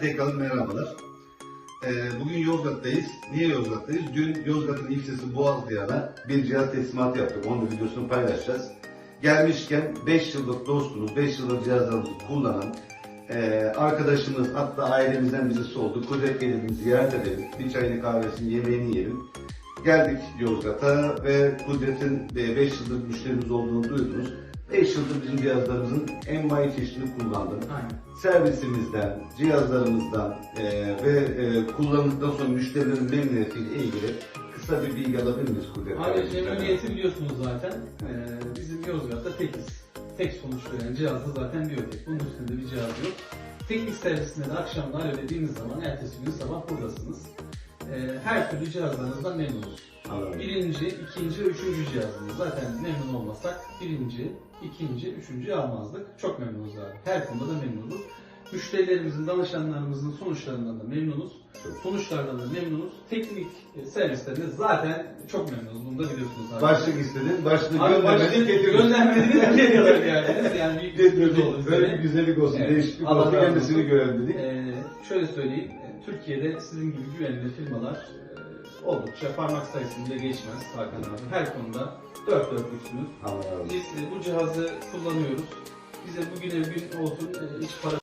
tekrar merhabalar. Ee, bugün Yozgat'tayız. Niye Yozgat'tayız? Dün Yozgat'ın ilçesi Boğazlı'ya bir cihaz teslimatı yaptık. Onun videosunu paylaşacağız. Gelmişken 5 yıllık dostumuz, 5 yıllık cihazlarımızı kullanan e, arkadaşımız hatta ailemizden birisi oldu. Kudret gelelim, ziyaret edelim. Bir çayını kahvesini, yemeğini yiyelim. Geldik Yozgat'a ve Kudret'in 5 yıllık müşterimiz olduğunu duydunuz. 5 yıldır bizim cihazlarımızın en bayi çeşidini kullandım Aynen. servisimizden, cihazlarımızdan e, ve e, kullanıldıktan sonra müşterilerin memnuniyetiyle ilgili kısa bir bilgi alabilir miyiz Kudret? Kardeşim? memnuniyeti biliyorsunuz zaten. Ee, bizim Yozgat'ta tekiz. Tek sonuç veren cihaz da zaten Biyotek. Bunun üstünde bir cihaz yok. Teknik servisinde de akşamlar ödediğiniz zaman ertesi gün sabah buradasınız. Ee, her türlü cihazlarınızdan memnunuz. Anladım. Birinci, ikinci, üçüncü cihazımız. Zaten memnun olmasak birinci, ikinci, üçüncüyü almazdık. Çok memnunuz abi. Her konuda da memnunuz. Müşterilerimizin, danışanlarımızın sonuçlarından da memnunuz. Sonuçlardan da memnunuz. Teknik e, servislerinde zaten çok memnunuz. Bunu da biliyorsunuz abi. Başlık istedin, başlığı Abi göndermeni başlık getirdin. göndermeniz nereye kadar geldiniz? Yani bir sürpriz oldu. Böyle bir güzellik olsun, Evet. değişiklik Allah olsun, razı kendisini görelim dedik. Ee, şöyle söyleyeyim, e, Türkiye'de sizin gibi güvenilir firmalar e, oldukça parmak sayısında geçmez Hakan abi. Her konuda dört dörtlüksünüz. Allah razı olsun. Biz e, bu cihazı kullanıyoruz. Bize bugüne gün olsun e, hiç para